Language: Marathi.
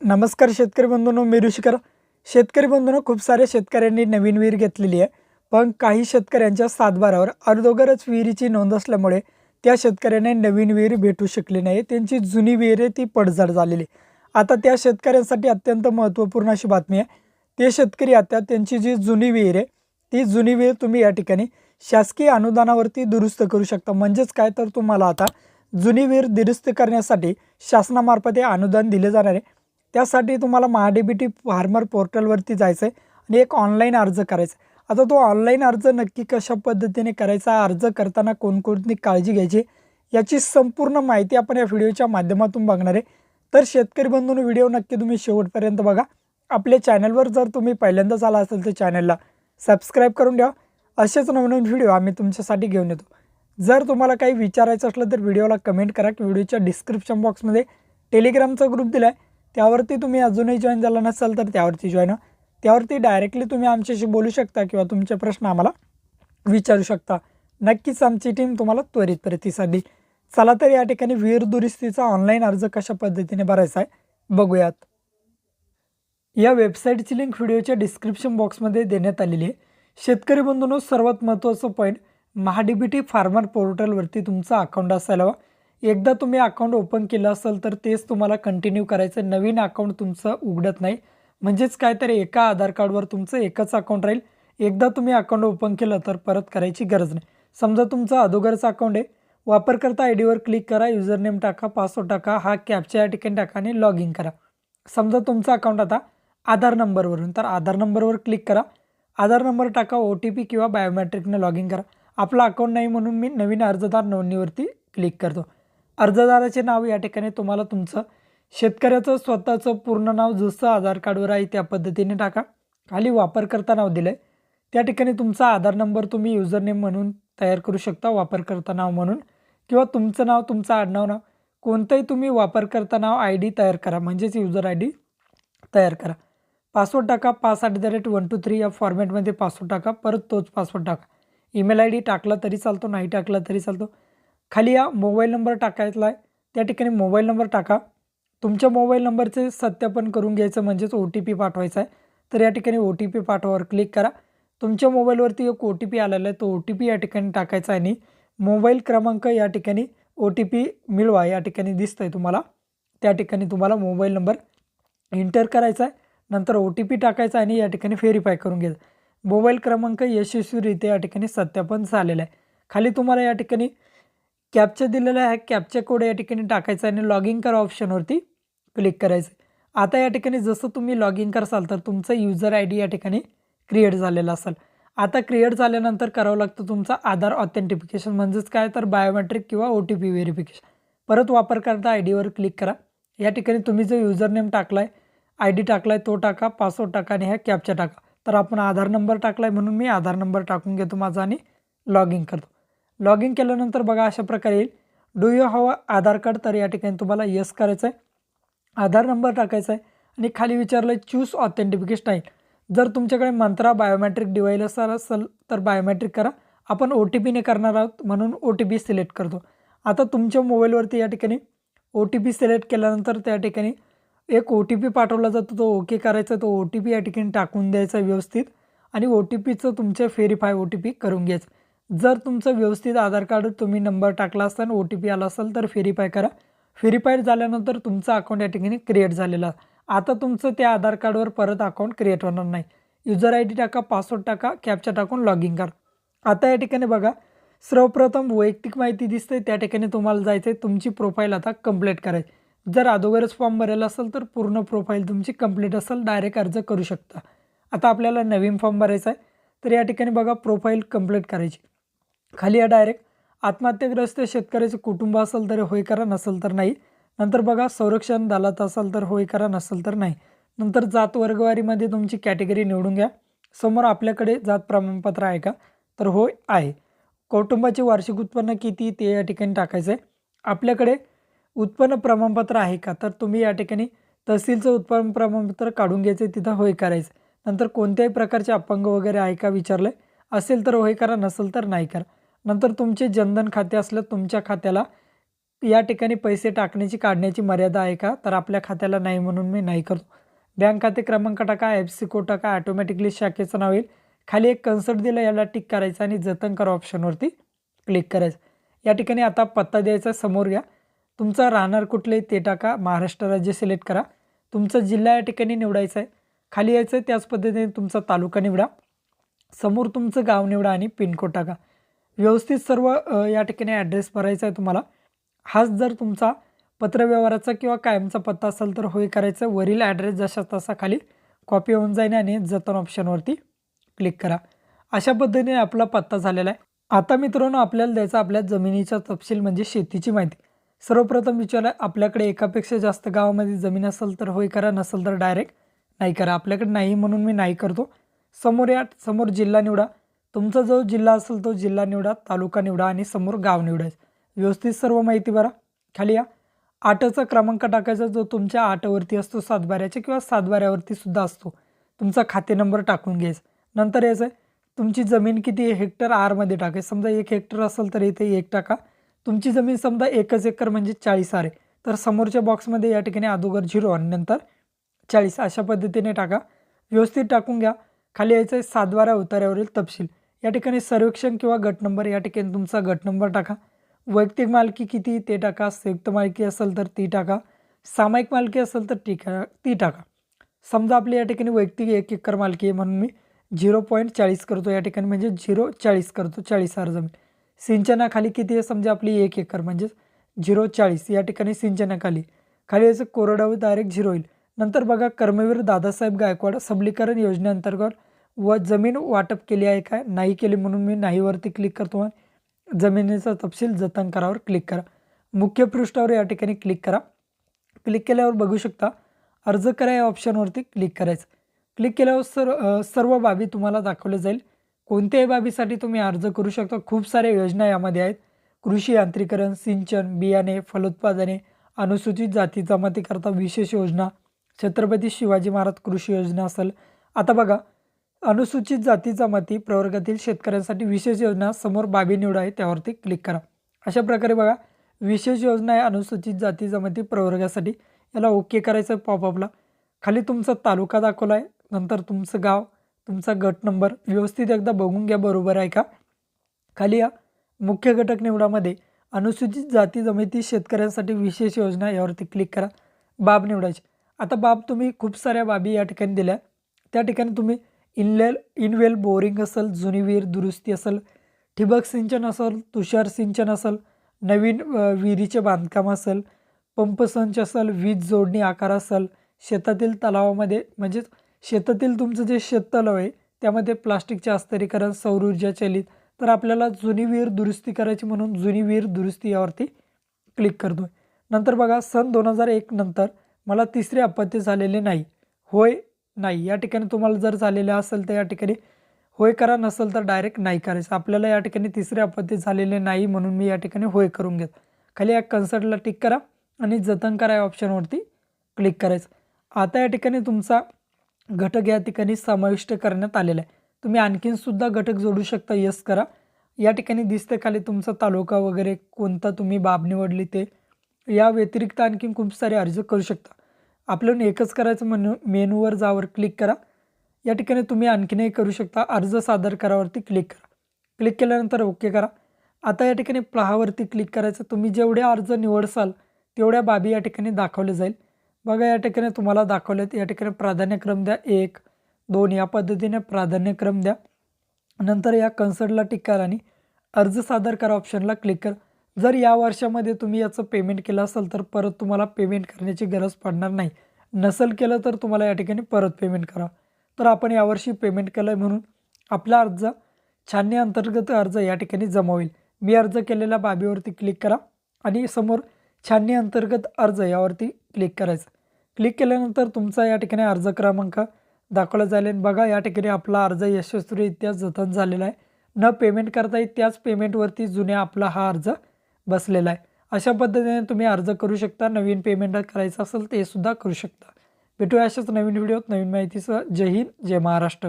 नमस्कार शेतकरी बंधूंनो मी ऋषिकर. शेतकरी बंधूंनो खूप साऱ्या शेतकऱ्यांनी नवीन विहीर घेतलेली आहे. पण काही शेतकऱ्यांच्या सातबारावर अगोदरच विहिरीची नोंद असल्यामुळे त्या शेतकऱ्यांना नवीन विहीर भेटू शकली नाही. त्यांची जुनी विहीर आहे ती पडझड झालेली आहे. आता त्या शेतकऱ्यांसाठी अत्यंत महत्त्वपूर्ण अशी बातमी आहे. ते शेतकरी आता त्यांची जी जुनी विहीर आहे ती जुनी विहीर तुम्ही या ठिकाणी शासकीय अनुदानावरती दुरुस्त करू शकता. म्हणजेच काय? तर तुम्हाला आता जुनी विहीर दुरुस्त करण्यासाठी शासनामार्फत हे अनुदान दिले जाणार आहे. त्यासाठी तुम्हाला महाडीबीटी फार्मर पोर्टलवरती जायचं आहे आणि एक ऑनलाईन अर्ज करायचा आता तो ऑनलाईन अर्ज नक्की कशा पद्धतीने करायचा अर्ज करताना कोणकोणती काळजी घ्यायची याची संपूर्ण माहिती आपण या व्हिडिओच्या माध्यमातून बघणार आहे. तर शेतकरी बंधूंनो व्हिडिओ नक्की तुम्ही शेवटपर्यंत बघा. आपल्या चॅनलवर जर तुम्ही पहिल्यांदाच आला असेल तर चॅनलला सबस्क्राईब करून द्या असेच नवनवीन व्हिडिओ आम्ही तुमच्यासाठी घेऊन येतो. जर तुम्हाला काही विचारायचं असलं तर व्हिडिओला कमेंट करा व्हिडिओच्या डिस्क्रिप्शन बॉक्समध्ये टेलिग्रामचा ग्रुप दिला आहे त्यावरती तुम्ही अजूनही जॉईन झाला नसाल तर त्यावरती जॉईन त्यावरती डायरेक्टली तुम्ही आमच्याशी बोलू शकता किंवा तुमचे प्रश्न आम्हाला विचारू शकता. नक्कीच आमची टीम तुम्हाला त्वरित प्रतिसाद देईल. चला तर या ठिकाणी विहीर दुरुस्तीचा ऑनलाईन अर्ज कशा पद्धतीने भरायचा आहे बघूयात. या वेबसाईटची लिंक व्हिडिओच्या डिस्क्रिप्शन बॉक्समध्ये देण्यात आलेली आहे. शेतकरी बंधूंनो सर्वात महत्त्वाचं पॉईंट महाडीबीटी फार्मर पोर्टलवरती तुमचा अकाउंट असायला हवा. एकदा तुम्ही अकाउंट ओपन केलं असेल तर तेच तुम्हाला कंटिन्यू करायचं. नवीन अकाउंट तुमचं उघडत नाही. म्हणजेच काय तर एका आधार कार्डवर तुमचं एकच अकाउंट राहील. एकदा तुम्ही अकाउंट ओपन केलं तर परत करायची गरज नाही. समजा तुमचं अदोगरचं अकाउंट आहे. वापरकर्ता आय डीवर क्लिक करा युजर नेम टाका पासवर्ड टाका हा कॅपच्या या ठिकाणी टाका आणि लॉग इन करा. समजा तुमचं अकाउंट आता आधार नंबरवरून तर आधार नंबरवर क्लिक करा. आधार नंबर टाका ओ टी पी किंवा बायोमॅट्रिकनं लॉग इन करा. आपला अकाउंट नाही म्हणून मी नवीन अर्जदार नोंदणीवरती क्लिक करतो. अर्जदाराचे नाव या ठिकाणी तुम्हाला तुमचं शेतकऱ्याचं स्वतःचं पूर्ण नाव जसं आधार कार्डवर आहे त्या पद्धतीने टाका. खाली वापरकर्ता नाव दिलं आहे त्या ठिकाणी तुमचा आधार नंबर तुम्ही युजर नेम म्हणून तयार करू शकता वापरकर्ता नाव म्हणून. किंवा तुमचं नाव तुमचं आडनाव नाव कोणतंही तुम्ही वापरकर्ता नाव आय डी तयार करा. म्हणजेच युजर आय डी तयार करा. पासवर्ड टाका pass at the rate one two three या फॉर्मॅटमध्ये पासवर्ड टाका. परत तोच पासवर्ड टाका. ईमेल आय डी टाकला तरी चालतो नाही टाकला तरी चालतो. खाली या मोबाईल नंबर टाकायचा आहे त्या ठिकाणी मोबाईल नंबर टाका. तुमच्या मोबाईल नंबरचे सत्यापन करून घ्यायचं म्हणजेच ओ टी पी पाठवायचा आहे तर या ठिकाणी ओ टी पी पाठवावर क्लिक करा. तुमच्या मोबाईलवरती एक ओ टी पी आलेला आहे. तो ओ टी पी या ठिकाणी टाकायचा आहे आणि मोबाईल क्रमांक या ठिकाणी ओ टी पी मिळवा या ठिकाणी दिसतं आहे तुम्हाला. त्या ठिकाणी तुम्हाला मोबाईल नंबर एंटर करायचा आहे नंतर ओ टी पी टाकायचा आणि या ठिकाणी व्हेरीफाय करून घ्यायचा. मोबाईल क्रमांक यशस्वीरित्या या ठिकाणी सत्यापन झालेला आहे. खाली तुम्हाला या ठिकाणी कॅपचा दिलेला आहे. कॅपचा कोड या ठिकाणी टाकायचा आणि लॉग इन करा ऑप्शनवरती क्लिक करायचं. आता या ठिकाणी जसं तुम्ही लॉग इन करसाल तर तुमचं युजर आय डी या ठिकाणी क्रिएट झालेला असेल. आता क्रिएट झाल्यानंतर करावं लागतं तुमचा आधार ऑथेंटिफिकेशन म्हणजेच काय? तर बायोमेट्रिक किंवा ओ टी पी व्हेरिफिकेशन परत वापरकर्ता आय डीवर क्लिक करा. या ठिकाणी तुम्ही जो युजर नेम टाकला आहे आय डी टाकला आहे तो टाका पासवर्ड टाका आणि ह्या कॅपचा टाका. तर आपण आधार नंबर टाकला आहे म्हणून मी आधार नंबर टाकून घेतो माझा आणि लॉग इन करतो. लॉग इन केल्यानंतर बघा अशा प्रकारे येईल. डू यू हवा आधार कार्ड? तर या ठिकाणी तुम्हाला येस करायचं आहे. आधार नंबर टाकायचा आहे. आणि खाली विचारलं आहे चूज ऑथेंटिफिकेशन आहे जर तुमच्याकडे मंत्रा बायोमॅट्रिक डिवाईस असाल असेल तर बायोमॅट्रिक करा. आपण ओ टी पीने करणार आहोत म्हणून ओ टी पी सिलेक्ट करतो. आता तुमच्या मोबाईलवरती या ठिकाणी ओ टी पी सिलेक्ट केल्यानंतर त्या ठिकाणी एक ओ टी पी पाठवला जातो. तो ओके करायचा तो ओ टी पी या ठिकाणी टाकून द्यायचा व्यवस्थित. आणि ओ टी पीचं तुमचे व्हेरीफाय ओ टी पी करून घ्यायचं. जर तुमचं व्यवस्थित आधार कार्ड तुम्ही नंबर टाकला असताना ओ टी पी आला असेल तर व्हेरीफाय करा. व्हेरीफाईड झाल्यानंतर तुमचं अकाउंट या ठिकाणी क्रिएट झालेलं. आता तुमचं त्या आधार कार्डवर परत अकाउंट क्रिएट होणार नाही. युजर आय डी टाका पासवर्ड टाका कॅपचा टाकून लॉग इन करा. आता या ठिकाणी बघा सर्वप्रथम वैयक्तिक माहिती दिसते त्या ठिकाणी तुम्हाला जायचं आहे तुमची प्रोफाईल आता कंप्लीट करायची. जर अगोदरच फॉर्म भरायला असेल तर पूर्ण प्रोफाईल तुमची कंप्लीट असेल डायरेक्ट अर्ज करू शकता. आता आपल्याला नवीन फॉर्म भरायचा आहे तर या ठिकाणी बघा प्रोफाईल कंप्लीट करायची. खाली या डायरेक्ट आत्महत्याग्रस्त शेतकऱ्याचे कुटुंब असेल तर होय करा नसेल तर नाही. नंतर बघा संरक्षण दालात असेल तर होय करा नसेल तर नाही. नंतर जात वर्गवारीमध्ये तुमची कॅटेगरी निवडून घ्या. समोर आपल्याकडे जात प्रमाणपत्र आहे का? तर होय आहे. कुटुंबाचे वार्षिक उत्पन्न किती ते या ठिकाणी टाकायचं आहे आपल्याकडे उत्पन्न प्रमाणपत्र आहे का? तर तुम्ही या ठिकाणी तहसीलचं उत्पन्न प्रमाणपत्र काढून घ्यायचं तिथं होय करायचं. नंतर कोणत्याही प्रकारचे अपंग वगैरे आहे का? विचारलं आहे असेल तर होय करा नसेल तर नाही करा. नंतर तुमचे जनधन खाते असलं तुमच्या खात्याला या ठिकाणी पैसे टाकण्याची काढण्याची मर्यादा आहे का? तर आपल्या खात्याला नाही म्हणून मी नाही करतो. बँक खाते क्रमांक टाका एफ सी कोड टाका ॲटोमॅटिकली शाखेचं नाव येईल. खाली एक कन्सर्ट दिलं याला टिक करायचं आणि जतन करा ऑप्शनवरती क्लिक करायचं. या ठिकाणी आता पत्ता द्यायचा समोर घ्या. तुमचा राहणार कुठले ते टाका महाराष्ट्र राज्य सिलेक्ट करा. तुमचा जिल्हा या ठिकाणी निवडायचा आहे. खाली यायचं आहे त्याच पद्धतीने तुमचा तालुका निवडा. समोर तुमचं गाव निवडा आणि पिनकोड टाका. व्यवस्थित सर्व या ठिकाणी ॲड्रेस भरायचा आहे तुम्हाला. हाच जर तुमचा पत्रव्यवहाराचा किंवा कायमचा पत्ता असेल तर होय करायचं. वरील ॲड्रेस जसा तसा खाली कॉपी होऊन जाईल आणि जतन ऑप्शनवरती क्लिक करा. अशा पद्धतीने आपला पत्ता झालेला आहे. आता मित्रांनो आपल्याला द्यायचा आपल्या जमिनीचा तपशील म्हणजे शेतीची माहिती. सर्वप्रथम विचारलं आपल्याकडे एकापेक्षा जास्त गावामध्ये जमीन असेल तर होय करा नसेल तर डायरेक्ट नाही करा. आपल्याकडे नाही म्हणून मी नाही करतो. समोर या समोर जिल्हा निवडा. तुमचा जो जिल्हा असेल तो जिल्हा निवडा तालुका निवडा आणि समोर गाव निवडायचं व्यवस्थित सर्व माहिती भरा. खाली या. आठचा क्रमांक टाकायचा जो तुमच्या आठवरती असतो सातबाऱ्याच्या किंवा सातबाऱ्यावरती सुद्धा असतो. तुमचा खाते नंबर टाकून घ्यायचा. नंतर यायचं आहे. तुमची जमीन किती हेक्टर आरमध्ये टाकायचं समजा एक हेक्टर असेल तर इथे एक टाका. तुमची जमीन समजा एकच एकर म्हणजे चाळीस आर आहे. तर समोरच्या बॉक्समध्ये या ठिकाणी अगोदर झिरो आणि नंतर चाळीस. अशा पद्धतीने टाका. व्यवस्थित टाकून घ्या. खाली यायचं आहे. सातबारा उतार्यावरील तपशील. या ठिकाणी सर्वेक्षण किंवा गट नंबर या ठिकाणी तुमचा गट नंबर टाका. वैयक्तिक मालकी किती ते टाका. संयुक्त मालकी असेल तर ती टाका. सामायिक मालकी असेल तर ती ती टाका. समजा आपली या ठिकाणी वैयक्तिक एक एकर मालकी आहे म्हणून मी झिरो पॉईंट चाळीस करतो. या ठिकाणी म्हणजे झिरो चाळीस करतो. चाळीस हजार जमीन. सिंचनाखाली किती आहे? समजा आपली एक एकर म्हणजेच झिरो चाळीस. या ठिकाणी सिंचनाखाली. खाली याचं कोरडावर डायरेक्ट झिरो होईल. नंतर बघा कर्मवीर दादासाहेब गायकवाड सबलीकरण योजनेअंतर्गत व जमीन वाटप केली आहे का नाही केली म्हणून मी नाहीवरती क्लिक करतो जमिनीचा तपशील जतन करावर क्लिक करा. मुख्य पृष्ठावर या ठिकाणी क्लिक करा. क्लिक केल्यावर बघू शकता अर्ज करा या ऑप्शनवरती क्लिक करायचं. क्लिक केल्यावर सर सर्व बाबी तुम्हाला दाखवले जाईल. कोणत्याही बाबीसाठी तुम्ही अर्ज करू शकता. खूप साऱ्या योजना यामध्ये आहेत. कृषी यांत्रिकरण सिंचन बियाणे फलोत्पादने अनुसूचित जाती जमातीकरता विशेष योजना छत्रपती शिवाजी महाराज कृषी योजना असेल. आता बघा अनुसूचित जाती जमाती प्रवर्गातील शेतकऱ्यांसाठी विशेष योजना समोर बाबी निवडा आहे त्यावरती क्लिक करा. अशा प्रकारे बघा विशेष योजना आहे अनुसूचित जाती जमाती प्रवर्गासाठी याला ओके करायचं आहे पॉपअपला खाली तुमचा तालुका दाखवला आहे नंतर तुमचं गाव तुमचा गट नंबर व्यवस्थित एकदा बघून घ्या बरोबर आहे का? खाली या मुख्य घटक निवडामध्ये अनुसूचित जाती जमाती शेतकऱ्यांसाठी विशेष योजना यावरती क्लिक करा. बाब निवडायची. आता बाब तुम्ही खूप साऱ्या बाबी या ठिकाणी दिल्या. त्या ठिकाणी तुम्ही इनलेल इनवेल बोरिंग असेल जुनी विहीर दुरुस्ती असेल ठिबक सिंचन असेल तुषार सिंचन असेल नवीन विहिरीचे बांधकाम असेल पंपसंच असेल वीज जोडणी आकार असेल शेतातील तलावामध्ये म्हणजेच शेतातील तुमचं जे शेततलाव आहे त्यामध्ये प्लास्टिकचे अस्तरीकरण सौर ऊर्जा चलित तर आपल्याला जुनी विहीर दुरुस्ती करायची म्हणून जुनी विहीर दुरुस्ती यावरती क्लिक करतो नंतर बघा सन दोन हजार एक नंतर मला तिसरे अपत्य झालेले नाही. होय नाही या ठिकाणी तुम्हाला जर झालेलं असेल तर या ठिकाणी होय करा नसेल तर डायरेक्ट नाही करायचं. आपल्याला या ठिकाणी तिसरे आपत्ती झालेले नाही म्हणून मी या ठिकाणी होय करून घेत. खाली या कन्सर्टला टिक करा आणि जतन करा या ऑप्शनवरती क्लिक करायचं. आता या ठिकाणी तुमचा घटक या ठिकाणी समाविष्ट करण्यात आलेला आहे. तुम्ही आणखीनसुद्धा घटक जोडू शकता यस करा. या ठिकाणी दिसते खाली तुमचा तालुका वगैरे कोणता तुम्ही बाब निवडली ते. या व्यतिरिक्त आणखीन खूप सारे अर्ज करू शकता. आपल्याला एकच करायचं म्हणून मेनूवर जावर क्लिक करा. या ठिकाणी तुम्ही आणखीनही करू शकता. अर्ज सादर करावरती क्लिक करा. क्लिक केल्यानंतर ओके करा. आता या ठिकाणी प्लाहावरती क्लिक करायचं. तुम्ही जेवढे अर्ज निवडसाल तेवढ्या बाबी या ठिकाणी दाखवले जाईल. बघा या ठिकाणी तुम्हाला दाखवलेत या ठिकाणी प्राधान्यक्रम द्या. एक दोन या पद्धतीने प्राधान्यक्रम द्या. नंतर या कन्सर्टला टिक करा आणि अर्ज सादर करा ऑप्शनला क्लिक करा. जर या वर्षामध्ये तुम्ही याचं पेमेंट केलं असेल तर परत तुम्हाला पेमेंट करण्याची गरज पडणार नाही. नसेल केलं तर तुम्हाला या ठिकाणी परत पेमेंट करा. तर आपण यावर्षी पेमेंट केलं आहे म्हणून आपला अर्ज छाननी अंतर्गत अर्ज या ठिकाणी जमा होईल. मी अर्ज केलेल्या बाबीवरती क्लिक करा आणि समोर छाननी अंतर्गत अर्ज यावरती क्लिक करायचं. क्लिक केल्यानंतर तुमचा या ठिकाणी अर्ज क्रमांक दाखवला जाईल आणि बघा या ठिकाणी आपला अर्ज यशस्वीरित्या जतन झालेला आहे. न पेमेंट करता येईल त्याच पेमेंटवरती जुन्या आपला हा अर्ज बसलेला आहे. अशा पद्धतीने तुम्ही अर्ज करू शकता नवीन पेमेंट करायचं असेल ते सुद्धा करू शकता. भेटूया अशाच नवीन व्हिडिओत नवीन माहितीसह. जय हिंद जय महाराष्ट्र.